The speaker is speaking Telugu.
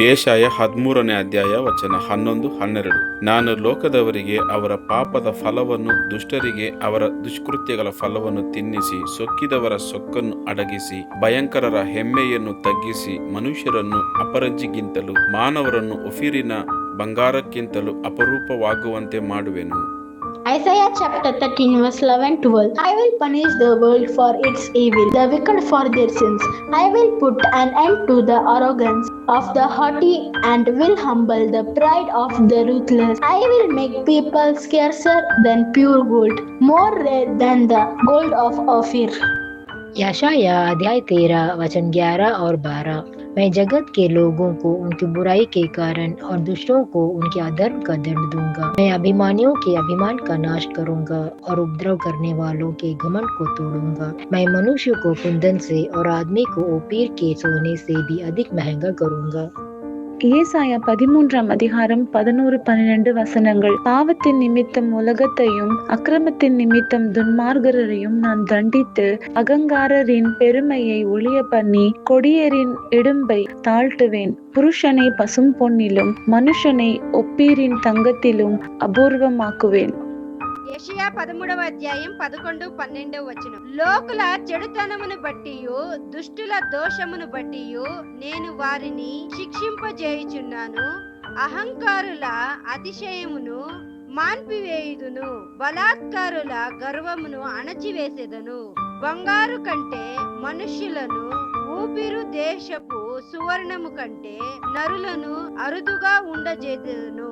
ಏಷಾಯ ಹದಿಮೂರನೇ ಅಧ್ಯಾಯ ವಚನ ಹನ್ನೊಂದು, ಹನ್ನೆರಡು. ನಾನು ಲೋಕದವರಿಗೆ ಅವರ ಪಾಪದ ಫಲವನ್ನು, ದುಷ್ಟರಿಗೆ ಅವರ ದುಷ್ಕೃತ್ಯಗಳ ಫಲವನ್ನು ತಿನ್ನಿಸಿ, ಸೊಕ್ಕಿದವರ ಸೊಕ್ಕನ್ನು ಅಡಗಿಸಿ, ಭಯಂಕರರ ಹೆಮ್ಮೆಯನ್ನು ತಗ್ಗಿಸಿ, ಮನುಷ್ಯರನ್ನು ಅಪರಂಜಿಗಿಂತಲೂ, ಮಾನವರನ್ನು ಉಫಿರಿನ ಬಂಗಾರಕ್ಕಿಂತಲೂ ಅಪರೂಪವಾಗುವಂತೆ ಮಾಡುವೆನು. Isaiah chapter 13, verse 11 12. I will punish the world for its evil, the wicked for their sins. I will put an end to the arrogance of the haughty and will humble the pride of the ruthless. I will make people scarcer than pure gold, more rare than the gold of Ophir. यशाया अध्याय तेरह वचन ग्यारह और बारह मैं जगत के लोगों को, उनकी बुराई के कारण और दूसरों को उनके अधर्म का दंड दूँगा। मैं अभिमानियों के अभिमान का नाश करूँगा और उपद्रव करने वालों के घमंड को तोड़ूँगा। मैं मनुष्य को कुंदन से और आदमी को ओपीर के सोने से भी अधिक महँगा करूँगा। ஏசாயா பதிமூன்றாம் அதிகாரம் பதினோரு பன்னிரண்டு வசனங்கள். பாவத்தின் நிமித்தம் உலகத்தையும் அக்கிரமத்தின் நிமித்தம் துன்மார்கரையும் நான் தண்டித்து அகங்காரரின் பெருமையை ஒளிய பண்ணி கொடியரின் இடும்பை தாழ்த்துவேன். புருஷனை பசும் பொன்னிலும் மனுஷனை ஒப்பீரின் தங்கத்திலும் அபூர்வமாக்குவேன். యషయా పదమూడవ అధ్యాయం పదకొండు పన్నెండవ వచనం. లోకుల చెడుతనమును బట్టి దుష్టుల దోషమును బట్టి నేను వారిని శిక్షింపజేయుచున్నాను. అహంకారుల అతిశయమును మాన్పివేయుదును బలాత్కారుల గర్వమును అణచివేసేదను. బంగారు కంటే మనుష్యులను ఊపిరు దేశపు సువర్ణము కంటే నరులను అరుదుగా ఉండజేదను